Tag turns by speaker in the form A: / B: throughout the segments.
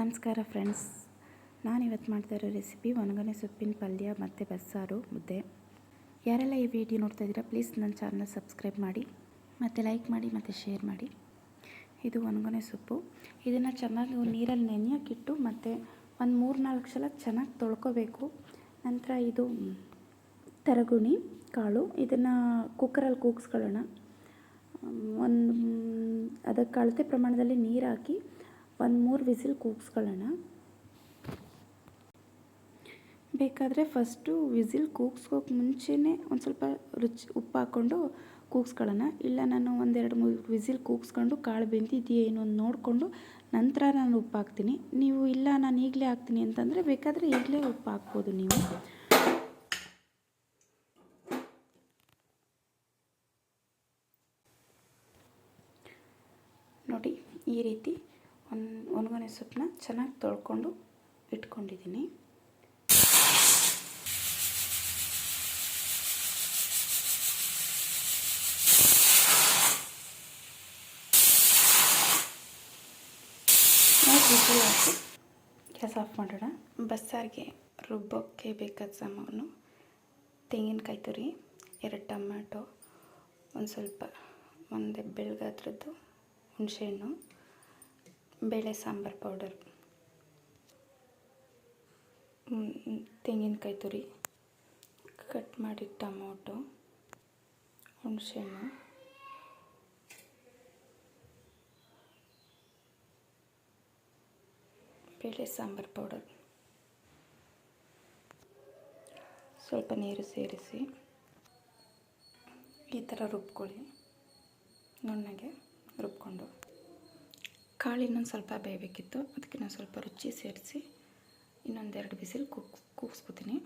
A: ನಮಸ್ಕಾರ ಫ್ರೆಂಡ್ಸ್. ನಾನು ಇವತ್ತು ಮಾಡ್ತಾ ಇರೋ ರೆಸಿಪಿ ಒಣಗನೆ ಸೊಪ್ಪಿನ ಪಲ್ಯ ಮತ್ತು ಬಸ್ಸಾರು ಮುದ್ದೆ. ಯಾರೆಲ್ಲ ಈ ವಿಡಿಯೋ ನೋಡ್ತಾ ಇದ್ದೀರಾ, ಪ್ಲೀಸ್ ನನ್ನ ಚಾನಲ್ ಸಬ್ಸ್ಕ್ರೈಬ್ ಮಾಡಿ, ಮತ್ತು ಲೈಕ್ ಮಾಡಿ, ಮತ್ತು ಶೇರ್ ಮಾಡಿ. ಇದು ಒಣಗನೆ ಸೊಪ್ಪು. ಇದನ್ನು ಚೆನ್ನಾಗಿ ನೀರಲ್ಲಿ ನೆನೆಯೋಕ್ಕಿಟ್ಟು ಮತ್ತು ಒಂದು ಮೂರು ನಾಲ್ಕು ಸಲ ಚೆನ್ನಾಗಿ ತೊಳ್ಕೊಬೇಕು. ನಂತರ ಇದು ತರಗುಣಿ, ಕಾಳು, ಇದನ್ನು ಕುಕ್ಕರಲ್ಲಿ ಕೂಗಿಸ್ಕೊಳ್ಳೋಣ. ಒಂದು ಅದಕ್ಕೆ ಅಳತೆ ಪ್ರಮಾಣದಲ್ಲಿ ನೀರು ಹಾಕಿ ಒಂದು ಮೂರು ವಿಸಿಲ್ ಕೂಗಿಸ್ಕೊಳ್ಳೋಣ. ಬೇಕಾದರೆ ಫಸ್ಟು ವಿಸಿಲ್ ಕೂಗ್ಸ್ಕೋಕೆ ಮುಂಚೆನೇ ಒಂದು ಸ್ವಲ್ಪ ರುಚಿ ಉಪ್ಪು ಹಾಕ್ಕೊಂಡು ಕೂಗಿಸ್ಕೊಳ್ಳೋಣ. ಇಲ್ಲ ನಾನು ಒಂದೆರಡು ಮೂರು ವಿಸಿಲ್ ಕೂಗಿಸ್ಕೊಂಡು ಕಾಳು ಬೆಂದಿದೆಯೇನು ಅಂತ ನೋಡಿಕೊಂಡು ನಂತರ ನಾನು ಉಪ್ಪು ಹಾಕ್ತೀನಿ. ನೀವು ಇಲ್ಲ ನಾನು ಈಗಲೇ ಹಾಕ್ತೀನಿ ಅಂತಂದರೆ ಬೇಕಾದರೆ ಈಗಲೇ ಉಪ್ಪು ಹಾಕ್ಬೋದು ನೀವು. ನೋಡಿ ಈ ರೀತಿ ಒಂದು ಒಣಗೊನೆ ಸೊಪ್ಪನ್ನ ಚೆನ್ನಾಗಿ ತೊಳ್ಕೊಂಡು ಇಟ್ಕೊಂಡಿದ್ದೀನಿ ಹಾಕಿ ಗ್ಯಾಸ್ ಆಫ್ ಮಾಡೋಣ. ಬಸ್ಸಾರಿಗೆ ರುಬ್ಬೋಕ್ಕೆ ಬೇಕಾದ ಸಾಮಾನು, ತೆಂಗಿನಕಾಯಿ ತುರಿ, ಎರಡು ಟೊಮ್ಯಾಟೊ, ಒಂದು ಸ್ವಲ್ಪ ಒಂದು ಬೆಳಗಾದ್ರದ್ದು ಹುಣಸೆಹಣ್ಣು. ಬೇಳೆ ಸಾಂಬಾರು ಪೌಡರ್. ತೆಂಗಿನಕಾಯಿ ತುರಿ. ಕಟ್ ಮಾಡಿ ಟೊಮೊಟೊ, ಹುಣಸೆಹಣ್ಣು. ಬೇಳೆ ಸಾಂಬಾರು ಪೌಡರ್. ಸ್ವಲ್ಪ ನೀರು ಸೇರಿಸಿ ಈ ಥರ ರುಬ್ಕೊಳ್ಳಿ. ನುಣ್ಣಗೆ ರುಬ್ಕೊಂಡು. ಕಾಳು ಇನ್ನೊಂದು ಸ್ವಲ್ಪ ಬೇಯಬೇಕಿತ್ತು. ಅದಕ್ಕೆ ನಾನು ಸ್ವಲ್ಪ ರುಚಿ ಸೇರಿಸಿ ಇನ್ನೊಂದೆರಡು ಬಿಸಿಲು ಕೂಗ್ ಕೂಗಿಸ್ಕೊತೀನಿ.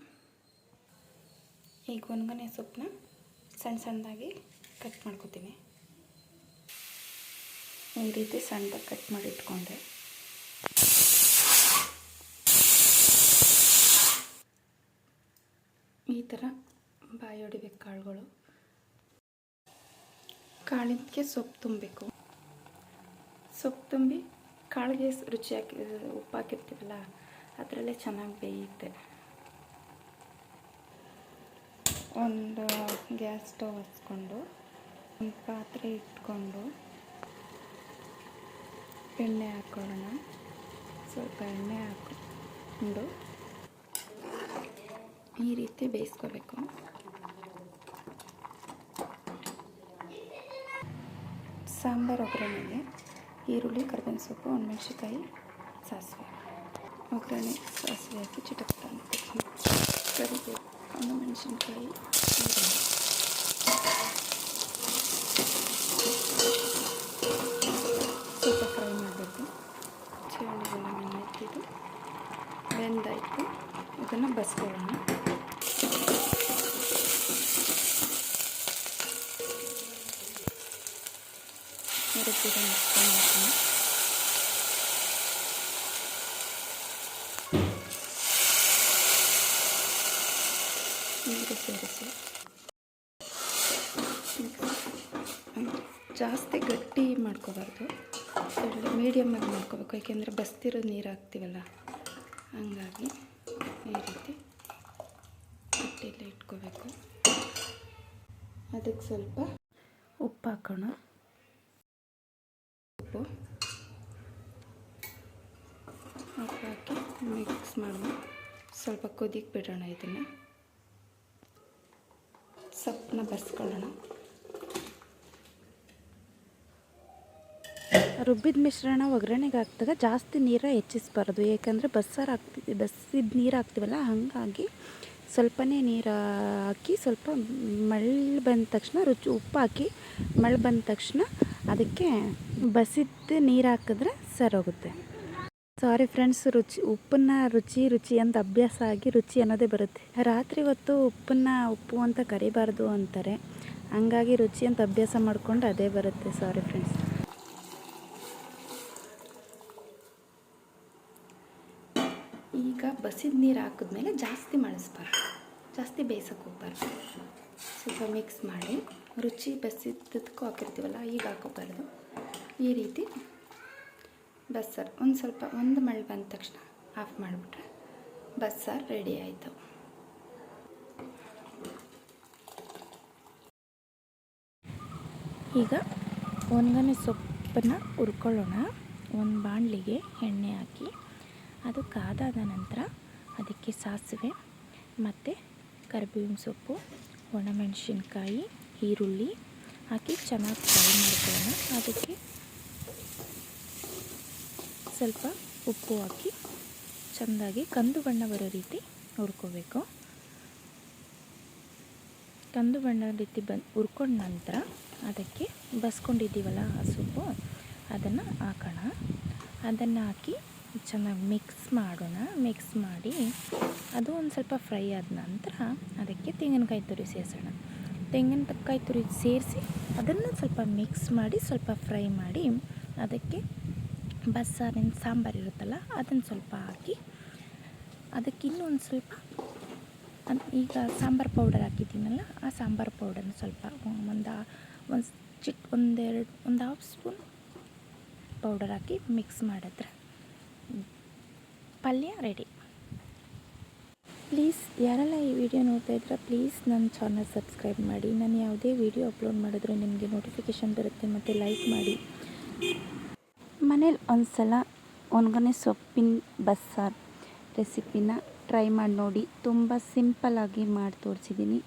A: ಈಗ ಒಣಗನೆ ಸೊಪ್ಪನ್ನ ಸಣ್ಣ ಸಣ್ಣದಾಗಿ ಕಟ್ ಮಾಡ್ಕೊತೀನಿ. ಈ ರೀತಿ ಸಣ್ಣದಾಗಿ ಕಟ್ ಮಾಡಿ ಇಟ್ಕೊಂಡೆ. ಈ ಥರ ಬಾಯಿ ಹೊಡಿಬೇಕು ಕಾಳುಗಳು. ಕಾಳಿಂದಕ್ಕೆ ಸೊಪ್ಪು ತುಂಬಬೇಕು. ಸೊಪ್ಪು ತುಂಬಿ ಕಾಳಿಗೆ ರುಚಿ ಹಾಕಿ ಉಪ್ಪು ಹಾಕಿರ್ತೀವಲ್ಲ ಅದರಲ್ಲೇ ಚೆನ್ನಾಗಿ ಬೇಯುತ್ತೆ. ಒಂದು ಗ್ಯಾಸ್ ಸ್ಟವ್ ಹಚ್ಕೊಂಡು, ಒಂದು ಪಾತ್ರೆ ಇಟ್ಕೊಂಡು, ಎಣ್ಣೆ ಹಾಕೊಳ್ಳೋಣ. ಸ್ವಲ್ಪ ಎಣ್ಣೆ ಹಾಕ್ಕೊಂಡು ಈ ರೀತಿ ಬೇಯಿಸ್ಕೋಬೇಕು. ಸಾಂಬಾರು ಒಗ್ಗರಣೆಗೆ ಈರುಳ್ಳಿ, ಕರ್ಬೇವಿನ ಸೊಪ್ಪು ಒಣಮೆಣ್ಸಿಕಾಯಿ ಸಾಸಿವೆ. ಒಗ್ಗರಣೆ, ಸಾಸಿವೆ ಹಾಕಿ ಚಿಟಪಟ ಕರಿಬೇವು ಒಣಮೆಣಸಿನ್ಕಾಯಿ ಸ್ವಲ್ಪ ಫ್ರೈ ಮಾಡಬೇಕು. ಚೇಳಿಗೆಲ್ಲ ಎತ್ತಿದ್ದು ಬೆಂದಾಯಿತು. ಇದನ್ನು ಬಸ್ಕೊಳ್ಳೋಣ. ರುಚಿಗೆ ಮಿಕ್ಸ್ ಮಾಡ್ತೀನಿ ನೀರು ಜಾಸ್ತಿ ಗಟ್ಟಿ ಮಾಡ್ಕೋಬಾರ್ದು. ಮೀಡಿಯಮ್ಮಾಗಿ ಮಾಡ್ಕೋಬೇಕು. ಯಾಕೆಂದರೆ ಬಸ್ತಿರೋ ನೀರು ಹಾಕ್ತೀವಲ್ಲ, ಹಂಗಾಗಿ ಈ ರೀತಿ ಗಟ್ಟಿಯಲ್ಲಿ ಇಟ್ಕೋಬೇಕು. ಅದಕ್ಕೆ ಸ್ವಲ್ಪ ಉಪ್ಪು ಹಾಕೋಣ. ಉಪ್ಪು. ಉಪ್ಪು ಹಾಕಿ ಮಿಕ್ಸ್ ಮಾಡೋಣ ಸ್ವಲ್ಪ ಕುದಿಗೆ ಬಿಡೋಣ ಇದನ್ನು. ಸೊಪ್ಪನ್ನ ಬಸ್ಕೊಳ್ಳೋಣ ರುಬ್ಬಿದ ಮಿಶ್ರಣ ಒಗ್ಗರಣೆಗೆ ಹಾಕಿದಾಗ ಜಾಸ್ತಿ ನೀರು ಹೆಚ್ಚಿಸ್ಬಾರ್ದು. ಏಕೆಂದರೆ ಬಸ್ಸಾರು ಹಾಕ್ತಿ, ಬಸ್ಸಿದ ನೀರು ಹಾಕ್ತೀವಲ್ಲ, ಹಾಗಾಗಿ ಸ್ವಲ್ಪನೇ ನೀರು ಹಾಕಿ ಸ್ವಲ್ಪ ಮಳ್ಳು ಬಂದ ತಕ್ಷಣ ರುಚಿ, ಉಪ್ಪು ಹಾಕಿ ಮಳ್ಳು ಬಂದ ತಕ್ಷಣ ಅದಕ್ಕೆ ಬಸಿದ್ದು ನೀರು ಹಾಕಿದ್ರೆ ಸರೋಗುತ್ತೆ. ಸಾರಿ ಫ್ರೆಂಡ್ಸ್ ರುಚಿ, ಉಪ್ಪನ್ನ ರುಚಿ ರುಚಿ ಅಂತ ಅಭ್ಯಾಸ ಆಗಿ ರುಚಿ ಅನ್ನೋದೇ ಬರುತ್ತೆ. ರಾತ್ರಿ ಹೊತ್ತು ಉಪ್ಪನ್ನ, ಉಪ್ಪು ಅಂತ ಕರಿಬಾರ್ದು ಅಂತಾರೆ. ಹಂಗಾಗಿ ರುಚಿ ಅಂತ ಅಭ್ಯಾಸ ಮಾಡಿಕೊಂಡು ಅದೇ ಬರುತ್ತೆ ಸಾರಿ ಫ್ರೆಂಡ್ಸ್ ಈಗ ಬಸಿದ ನೀರು ಹಾಕಿದ್ಮೇಲೆ ಜಾಸ್ತಿ ಮಳಿಸ್ಬಾರ್ದು. ಜಾಸ್ತಿ ಬೇಯಿಸೋಕೆ ಹೋಗ್ಬಾರ್ದು. ಸ್ವಲ್ಪ ಮಿಕ್ಸ್ ಮಾಡಿ. ರುಚಿ ಬೆಸಿದ್ದಕ್ಕೂ ಹಾಕಿರ್ತೀವಲ್ಲ, ಈಗ ಹಾಕೋಬಾರ್ದು ಈ ರೀತಿ ಬಸ್ಸಾರು, ಒಂದು ಸ್ವಲ್ಪ ಒಂದು ಮಳೆ ಬಂದ ತಕ್ಷಣ ಆಫ್ ಮಾಡಿಬಿಟ್ರೆ ಬಸ್ಸಾರು ರೆಡಿ ಆಯಿತು. ಈಗ ಒಣಗನೆ ಸೊಪ್ಪನ್ನು ಹುರ್ಕೊಳ್ಳೋಣ. ಒಂದು ಬಾಣಲಿಗೆ ಎಣ್ಣೆ ಹಾಕಿ, ಅದು ಕಾದಾದ ನಂತರ ಅದಕ್ಕೆ ಸಾಸಿವೆ ಮತ್ತು ಕರಿಬೇವಿನ ಸೊಪ್ಪು, ಒಣಮೆಣಸಿನ್ಕಾಯಿ ಈರುಳ್ಳಿ ಹಾಕಿ ಚೆನ್ನಾಗಿ ಫ್ರೈ ಮಾಡ್ಕೊಳ್ಳೋಣ. ಅದಕ್ಕೆ ಸ್ವಲ್ಪ ಉಪ್ಪು ಹಾಕಿ ಚೆಂದಾಗಿ ಕಂದು ಬಣ್ಣ ಬರೋ ರೀತಿ ಹುರ್ಕೋಬೇಕು. ಕಂದು ಬಣ್ಣ ರೀತಿ ಬಂದು ಹುರ್ಕೊಂಡ ನಂತರ ಅದಕ್ಕೆ ಬಸ್ಕೊಂಡಿದ್ದೀವಲ್ಲ ಆ ಸೊಪ್ಪು, ಅದನ್ನು ಹಾಕೋಣ. ಅದನ್ನು ಹಾಕಿ ಚೆನ್ನಾಗಿ ಮಿಕ್ಸ್ ಮಾಡೋಣ. ಮಿಕ್ಸ್ ಮಾಡಿ ಅದು ಒಂದು ಸ್ವಲ್ಪ ಫ್ರೈ ಆದ ನಂತರ ಅದಕ್ಕೆ ತೆಂಗಿನಕಾಯಿ ತುರಿ ಸೇರಿಸೋಣ ತೆಂಗಿನಕಾಯಿ ತುರಿ ಸೇರಿಸಿ ಅದನ್ನು ಸ್ವಲ್ಪ ಮಿಕ್ಸ್ ಮಾಡಿ ಸ್ವಲ್ಪ ಫ್ರೈ ಮಾಡಿ ಅದಕ್ಕೆ ಬಸ್ಸಾರಿನ ಸಾಂಬಾರು ಇರುತ್ತಲ್ಲ, ಅದನ್ನು ಸ್ವಲ್ಪ ಹಾಕಿ ಅದಕ್ಕೆ ಇನ್ನೊಂದು ಸ್ವಲ್ಪ ಅದು ಈಗ ಸಾಂಬಾರು ಪೌಡರ್ ಹಾಕಿದ್ದೀನಲ್ಲ, ಆ ಸಾಂಬಾರು ಪೌಡರ್ನ ಸ್ವಲ್ಪ ಒಂದು ಒಂದು ಚಿಟ್, ಒಂದೆರಡು, ಒಂದು ಹಾಫ್ ಸ್ಪೂನ್ ಪೌಡರ್ ಹಾಕಿ ಮಿಕ್ಸ್ ಮಾಡಿದ್ರೆ ಪಲ್ಯ ರೆಡಿ ಪ್ಲೀಸ್ ಯಾರೆಲ್ಲ ಈ ವಿಡಿಯೋ ನೋಡ್ತಾ ಇದ್ದೀರಾ, ಪ್ಲೀಸ್ ನನ್ನ ಚಾನಲ್ ಸಬ್ಸ್ಕ್ರೈಬ್ ಮಾಡಿ. ನಾನು ಯಾವುದೇ ವಿಡಿಯೋ ಅಪ್ಲೋಡ್ ಮಾಡಿದ್ರು ನಿಮಗೆ ನೋಟಿಫಿಕೇಷನ್ ಬರುತ್ತೆ ಮತ್ತು ಲೈಕ್ ಮಾಡಿ. ಮನೇಲಿ ಒಂದು ಸಲ ಒಣಗನೆ ಸೊಪ್ಪಿನ ಬಸ್ಸಾರು ರೆಸಿಪಿನ ಟ್ರೈ ಮಾಡಿ ನೋಡಿ. ತುಂಬ ಸಿಂಪಲ್ಲಾಗಿ ಮಾಡಿ ತೋರಿಸಿದ್ದೀನಿ.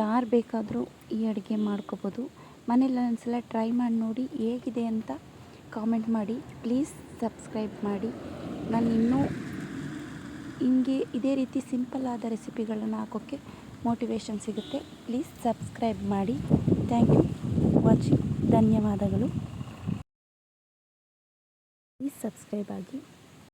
A: ಯಾರು ಬೇಕಾದರೂ ಈ ಅಡುಗೆ ಮಾಡ್ಕೋಬೋದು. ಮನೇಲಿ ಒಂದ್ಸಲ ಟ್ರೈ ಮಾಡಿ ನೋಡಿ ಹೇಗಿದೆ ಅಂತ ಕಾಮೆಂಟ್ ಮಾಡಿ. ಪ್ಲೀಸ್ ಸಬ್ಸ್ಕ್ರೈಬ್ ಮಾಡಿ. ನಾನು ಇನ್ನೂ ಹಿಂಗೆ ಇದೇ ರೀತಿ ಸಿಂಪಲ್ ಆದ ರೆಸಿಪಿಗಳನ್ನು ಹಾಕೋಕ್ಕೆ ಮೋಟಿವೇಶನ್ ಸಿಗುತ್ತೆ. ಪ್ಲೀಸ್ ಸಬ್ಸ್ಕ್ರೈಬ್ ಮಾಡಿ. Thank you watching. ಧನ್ಯವಾದಗಳು. ಪ್ಲೀಸ್ ಸಬ್ಸ್ಕ್ರೈಬ್ ಆಗಿ.